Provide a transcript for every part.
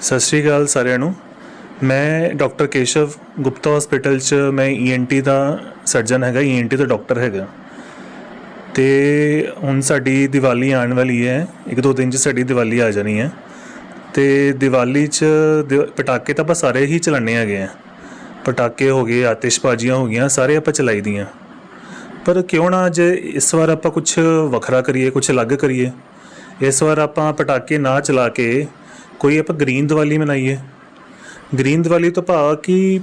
ਸਤਿ ਸ਼੍ਰੀ ਅਕਾਲ ਸਾਰਿਆਂ ਨੂੰ। ਮੈਂ ਡਾਕਟਰ ਕੇਸ਼ਵ ਗੁਪਤਾ ਹਸਪੀਟਲ 'ਚ ਮੈਂ ਈਐਨਟੀ ਦਾ ਸਰਜਨ ਹੈਗਾ ਈਐਨਟੀ ਦਾ ਡਾਕਟਰ ਹੈਗਾ। ਤੇ ਹੁਣ ਸਾਡੀ ਦੀਵਾਲੀ ਆਉਣ ਵਾਲੀ ਹੈ, ਇੱਕ ਦੋ ਦਿਨ 'ਚ ਸਾਡੀ ਦੀਵਾਲੀ ਆ ਜਾਣੀ ਹੈ। ਤੇ ਦੀਵਾਲੀ 'ਚ ਦਿ- ਪਟਾਕੇ ਤਾਂ ਆਪਾਂ ਸਾਰੇ ਹੀ ਚਲਾਣੇ ਹੈਗੇ ਆ। ਪਟਾਕੇ ਹੋ ਗਏ, ਆਤਿਸ਼ਬਾਜ਼ੀਆਂ ਹੋ ਗਈਆਂ, ਸਾਰੇ ਆਪਾਂ ਚਲਾਈ ਦੀਆਂ। ਪਰ ਕਿਉਂ ਨਾ ਅੱਜ ਇਸ ਵਾਰ ਆਪਾਂ ਕੁਝ ਵੱਖਰਾ ਕਰੀਏ ਕੁਝ ਅਲੱਗ ਕਰੀਏ। ਇਸ ਵਾਰ ਆਪਾਂ ਪਟਾਕੇ ਨਾ ਚਲਾ ਕੇ ਕੋਈ ਆਪਾਂ ਗ੍ਰੀਨ ਦੀਵਾਲੀ ਮਨਾਈਏ। ਗ੍ਰੀਨ ਦੀਵਾਲੀ ਤੋਂ ਭਾਵ ਕਿ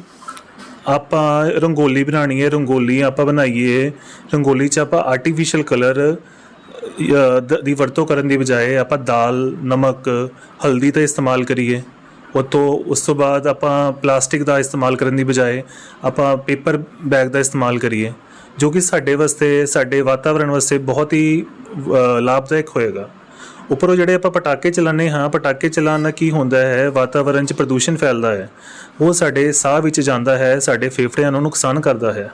ਆਪਾਂ ਰੰਗੋਲੀ ਬਣਾਉਣੀ ਹੈ, ਰੰਗੋਲੀ ਆਪਾਂ ਬਣਾਈਏ। ਰੰਗੋਲੀ 'ਚ ਆਪਾਂ ਆਰਟੀਫੀਸ਼ੀਅਲ ਕਲਰ ਦੀ ਵਰਤੋਂ ਕਰਨ ਦੀ ਬਜਾਏ ਆਪਾਂ ਦਾਲ, ਨਮਕ, ਹਲਦੀ ਦਾ ਇਸਤੇਮਾਲ ਕਰੀਏ। ਉਹ ਤੋਂ ਉਸ ਤੋਂ ਬਾਅਦ ਆਪਾਂ ਪਲਾਸਟਿਕ ਦਾ ਇਸਤੇਮਾਲ ਕਰਨ ਦੀ ਬਜਾਏ ਆਪਾਂ ਪੇਪਰ ਬੈਗ ਦਾ ਇਸਤੇਮਾਲ ਕਰੀਏ, ਜੋ ਕਿ ਸਾਡੇ ਵਾਸਤੇ, ਸਾਡੇ ਵਾਤਾਵਰਣ ਵਾਸਤੇ ਬਹੁਤ ਹੀ ਲਾਭਦਾਇਕ ਹੋਏਗਾ। ਉੱਪਰੋਂ ਜਿਹੜੇ ਆਪਾਂ ਪਟਾਕੇ ਚਲਾਉਂਦੇ ਹਾਂ, ਪਟਾਕੇ ਚਲਾਉਣ ਨਾਲ ਕੀ ਹੁੰਦਾ ਹੈ ਵਾਤਾਵਰਣ 'ਚ ਪ੍ਰਦੂਸ਼ਣ ਫੈਲਦਾ ਹੈ। ਉਹ ਸਾਡੇ ਸਾਹ ਵਿੱਚ ਜਾਂਦਾ ਹੈ, ਸਾਡੇ ਫੇਫੜਿਆਂ ਨੂੰ ਨੁਕਸਾਨ ਕਰਦਾ ਹੈ।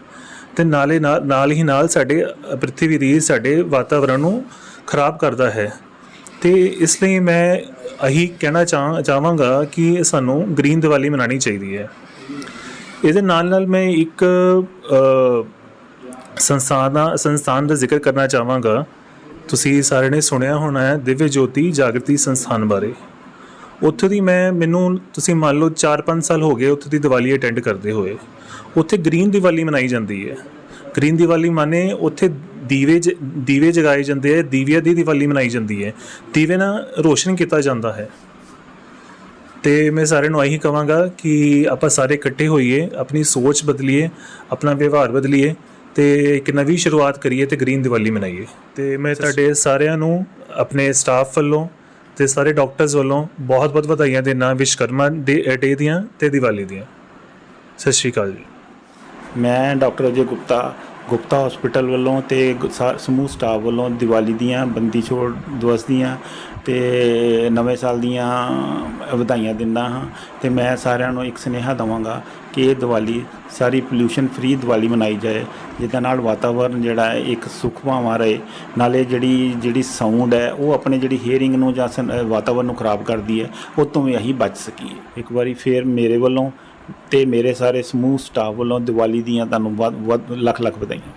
ਤੇ ਨਾਲੇ ਨਾਲ ਨਾਲ ਹੀ ਨਾਲ ਸਾਡੇ ਅ, ਪ੍ਰਿਥਵੀ ਦੀ ਸਾਡੇ ਵਾਤਾਵਰਣ ਨੂੰ ਖਰਾਬ ਕਰਦਾ ਹੈ। ਤੇ ਇਸ ਲਈ ਮੈਂ ਇਹੀ ਕਹਿਣਾ ਚਾਹ ਚਾਹਾਂਗਾ ਕਿ ਸਾਨੂੰ ਗ੍ਰੀਨ ਦੀਵਾਲੀ ਮਨਾਉਣੀ ਚਾਹੀਦੀ ਹੈ। ਇਹਦੇ ਨਾਲ ਨਾਲ ਮੈਂ ਇੱਕ ਅ, ਸੰਸਥਾਨ ਦਾ ਸੰਸਥਾਨ ਦਾ ਜ਼ਿਕਰ ਕਰਨਾ ਚਾਹਾਂਗਾ। ਤੁਸੀਂ ਸਾਰਿਆਂ ਨੇ ਸੁਣਿਆ ਹੋਣਾ ਹੈ ਦਿਵਯ ਜੋਤੀ ਜਾਗਰਤੀ ਸੰਸਥਾਨ ਬਾਰੇ। ਉੱਥੇ ਦੀ ਮੈਂ ਮੈਨੂੰ ਤੁਸੀਂ ਮੰਨ ਲਓ 4-5 ਸਾਲ ਹੋ ਗਏ ਉੱਥੇ ਦੀ ਦੀਵਾਲੀ ਅਟੈਂਡ ਕਰਦੇ ਹੋਏ। ਉੱਥੇ ਗ੍ਰੀਨ ਦੀਵਾਲੀ ਮਨਾਈ ਜਾਂਦੀ ਹੈ। ਗ੍ਰੀਨ ਦੀਵਾਲੀ ਮਾਨੇ ਉੱਥੇ ਦੀਵੇ ਜ- ਦੀਵੇ ਜਗਾਏ ਜਾਂਦੇ ਆ ਦੀਵਿਆਂ ਦੀ ਦੀਵਾਲੀ ਮਨਾਈ ਜਾਂਦੀ ਹੈ। ਦੀਵੇ ਨਾਲ ਰੋਸ਼ਨ ਕੀਤਾ ਜਾਂਦਾ ਹੈ। ਤੇ ਮੈਂ ਸਾਰਿਆਂ ਨੂੰ ਇਹੀ ਕਹਾਂਗਾ ਕਿ ਆਪਾਂ ਸਾਰੇ ਇਕੱਠੇ ਹੋਈਏ ਆਪਣੀ ਸੋਚ ਬਦਲੀਏ ਆਪਣਾ ਵਿਵਹਾਰ ਬਦਲੀਏ ਤੇ ਇੱਕ ਨਵੀਂ ਸ਼ੁਰੂਆਤ ਕਰੀਏ ਤੇ ਗ੍ਰੀਨ ਦੀਵਾਲੀ ਮਨਾਈਏ। ਤੇ ਮੈਂ ਤੁਹਾਡੇ ਸਾਰਿਆਂ ਨੂੰ ਆਪਣੇ ਸਟਾਫ ਵੱਲੋਂ ਤੇ ਸਾਰੇ ਡਾਕਟਰਸ ਵੱਲੋਂ ਬਹੁਤ-ਬਹੁਤ ਵਧਾਈਆਂ ਦੇਣਾ ਵਿਸ਼ਕਰਮਾ ਡੇ ਡੇ ਦੀਆਂ ਤੇ ਦੀਵਾਲੀ ਦੀਆਂ। ਸਤਿ ਸ਼੍ਰੀ ਅਕਾਲ ਜੀ। ਮੈਂ ਡਾਕਟਰ ਅਜੇ ਗੁਪਤਾ ਗੁਪਤਾ ਹਸਪੀਟਲ ਵੱਲੋਂ ਤੇ ਸਾ- ਸਮੂਹ ਸਟਾਫ ਵੱਲੋਂ ਦੀਵਾਲੀ ਦੀਆਂ ਬੰਦੀ ਛੋੜ ਦਿਵਸ ਦੀਆਂ ਤੇ ਨਵੇਂ ਸਾਲ ਦੀਆਂ ਵਧਾਈਆਂ ਦਿੰਦਾ ਹਾਂ ਤੇ ਮੈਂ ਸਾਰਿਆਂ ਨੂੰ ਇੱਕ ਸੁਨੇਹਾ ਦਵਾਂਗਾ ਕਿ ਇਹ ਦੀਵਾਲੀ ਸਾਰੀ ਪੋਲੂਸ਼ਨ ਫ੍ਰੀ ਦੀਵਾਲੀ ਮਨਾਈ ਜਾਏ, ਜਿਹਦੇ ਨਾਲ ਵਾਤਾਵਰਨ ਜਿਹੜਾ ਹੈ ਇੱਕ ਸੁਖਭਾਵਾਂ ਰਹੇ, ਨਾਲੇ ਜਿਹੜੀ ਜਿਹੜੀ ਸਾਊਂਡ ਹੈ, ਉਹ ਆਪਣੇ ਜਿਹੜੀ ਹੀਅਰਿੰਗ ਨੂੰ ਜਾਂ ਸਨ- ਵਾਤਾਵਰਨ ਨੂੰ ਖਰਾਬ ਕਰਦੀ ਹੈ, ਉਹ ਤੋਂ ਵੀ ਅਸੀਂ ਬਚ ਸਕੀਏ। ਇੱਕ ਵਾਰੀ ਫੇਰ ਮੇਰੇ ਵੱਲੋਂ ਤੇ ਮੇਰੇ ਸਾਰੇ ਸਮੂਹ ਸਟਾਫ ਵੱਲੋਂ ਦੀਵਾਲੀ ਦੀਆਂ ਤੁਹਾਨੂੰ ਵੱਧ ਵੱਧ ਲੱਖ ਲੱਖ ਵਧਾਈਆਂ।